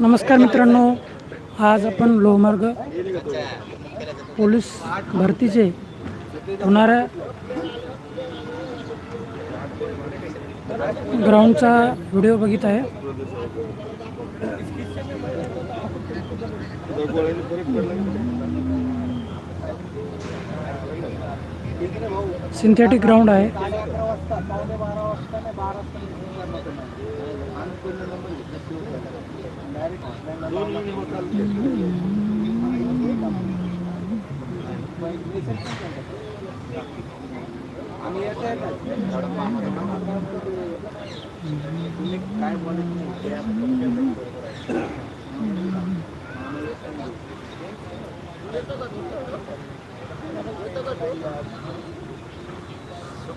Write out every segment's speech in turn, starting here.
नमस्कार मित्रांनो आज आपण लोहमार्ग पोलीस भरतीचे होणाऱ्या ग्राउंडचा व्हिडिओ बघित आहे. सिंथेटिक ग्राउंड आहे. আমি এটা काय बोलत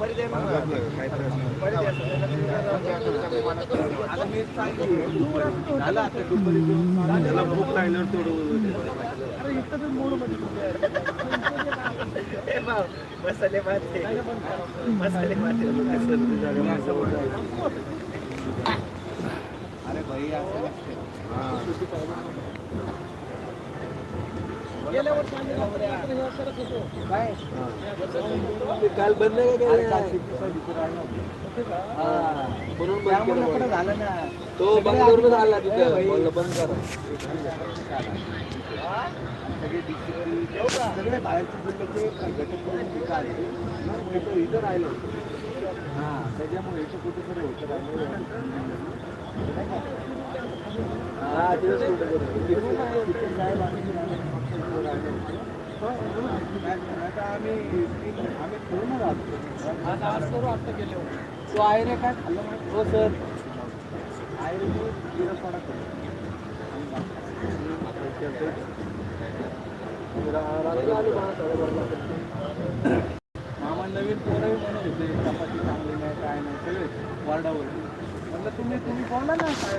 मसाले माते मसाले माते अरे भाई काल बंद झालं ना? तो बंद करून आला तिथं. बंद करा. सगळे बाहेरचे इथं राहिलो हा त्याच्यामुळे इथं कुठेतरी होतं राहिलं. हा. तिथं- आम्ही राहिलो. आता आम्ही आम्ही पूर्ण राहतो आज आज सर्व आता गेले तो आयरे काय खाल्लं म्हणून हो सर आयरे जिरं रात्री आली मामा नवीन पोरही म्हणत होते चपाती चांगली नाही काय नाही सगळे वार्डावर म्हटलं तुम्ही तुम्ही बोला ना काय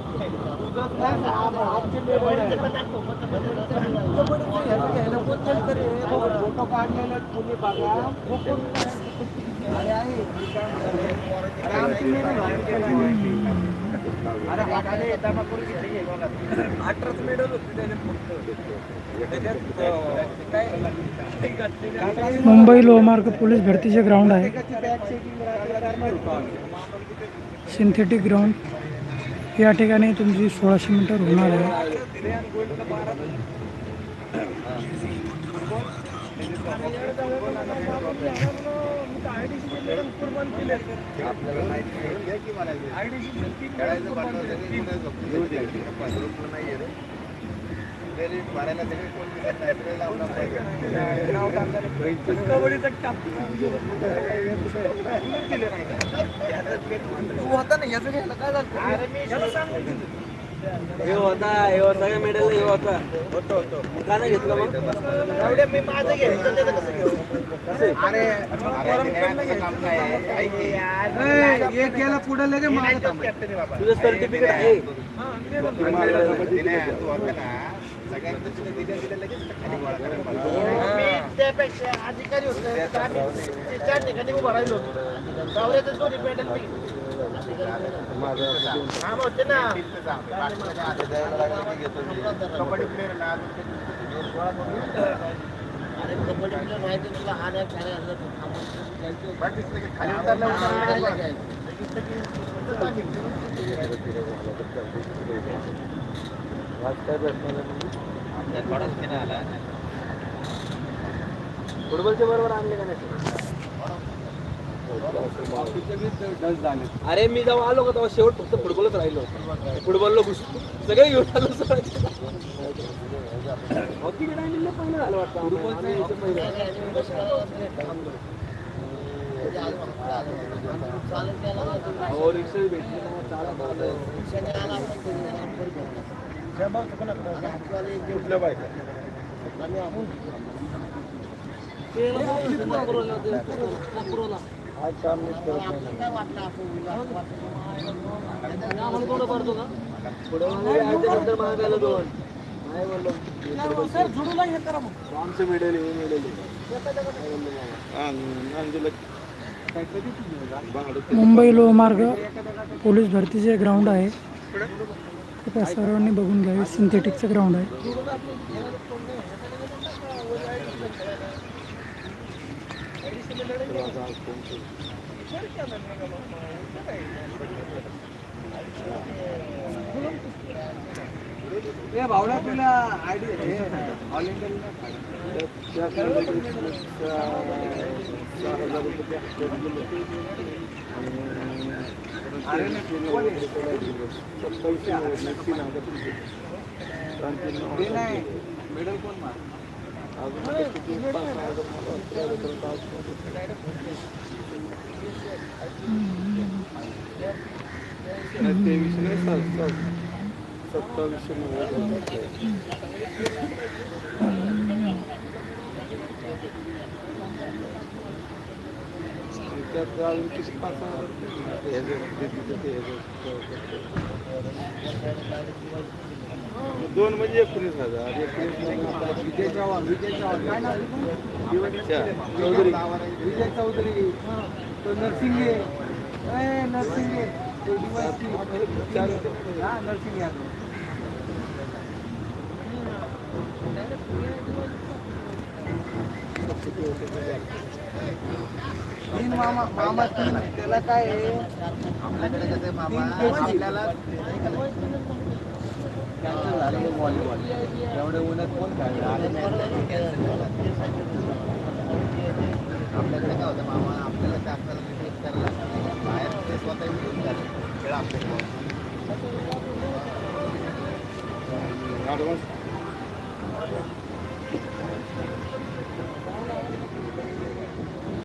मुंबई लोहमार्ग पुलिस भर्ती से ग्राउंड है सिंथेटिक ग्राउंड या ठिकाणी तुमची सोळाशे मीटर होणार आहे. आपल्याला होता ना याचं घ्यायला काय झालं? याला सांगून दिलं. हे होता हे होता का मेडल हे होता. होतो होतो. का नाही घेतलं मग? एवढे मी माझं घेतलं त्याचं कसं घेऊ? अरे अरे न्यायाचं काम काय आहे? ऐक की. एक गेला पुढे लगे माझं. तुझं सर्टिफिकेट आहे. दिन्या, तू होता ना, त्यापेक्षा अधिकारी होते चार ठिकाणी उभं राहिलो होतो दोन्ही काम होते ना कबड्डी अरे कबड्डी प्लेअर माहिती तुला हाण्या खाण्या असं खाली उतरलं, उतरलं, उतरलं. आला फुटबॉलच्या बरोबर आणले का नाही? अरे मी जेव्हा आलो का तेव्हा शेवट फक्त फुटबॉलच राहिलो फुटबॉलला घुसलो सगळे घेऊन आलो सगळं. हॉकीच्या टायमिंगला पहिलं झालं वाटतं आम्हाला. हो, रिक्षा भेटली. आज काम मीच करत नाही. दोन नाही बोललो आमचं मिळेल. हे मिळेल मुंबई लोहमार्ग पोलीस भरतीचे ग्राउंड आहे. कृपया सर्वांनी बघून घ्यावे सिंथेटिकचं ग्राउंड आहे. ए भावड्या तुला आयडी ऑल इंडिया नाही मेडल कोण मार तेवीस नाही सत्तावीसशे दोन म्हणजे एकोणीस हजार. एकोणीस विजय चव्हाण विजय चव्हाण. चौधरी. विजय चौधरी. तो नरसिंगे. नरसिंगे. तीन मामा मामा तीन त्याला काय आहे. आपल्याकडे कसं मामा? आपल्याला कॅन्सल झालं व्हॉलीबॉल एवढे उन्हात कोण खेळलं आपल्याकडे काय होतं मामा? आपल्याला ते Another one.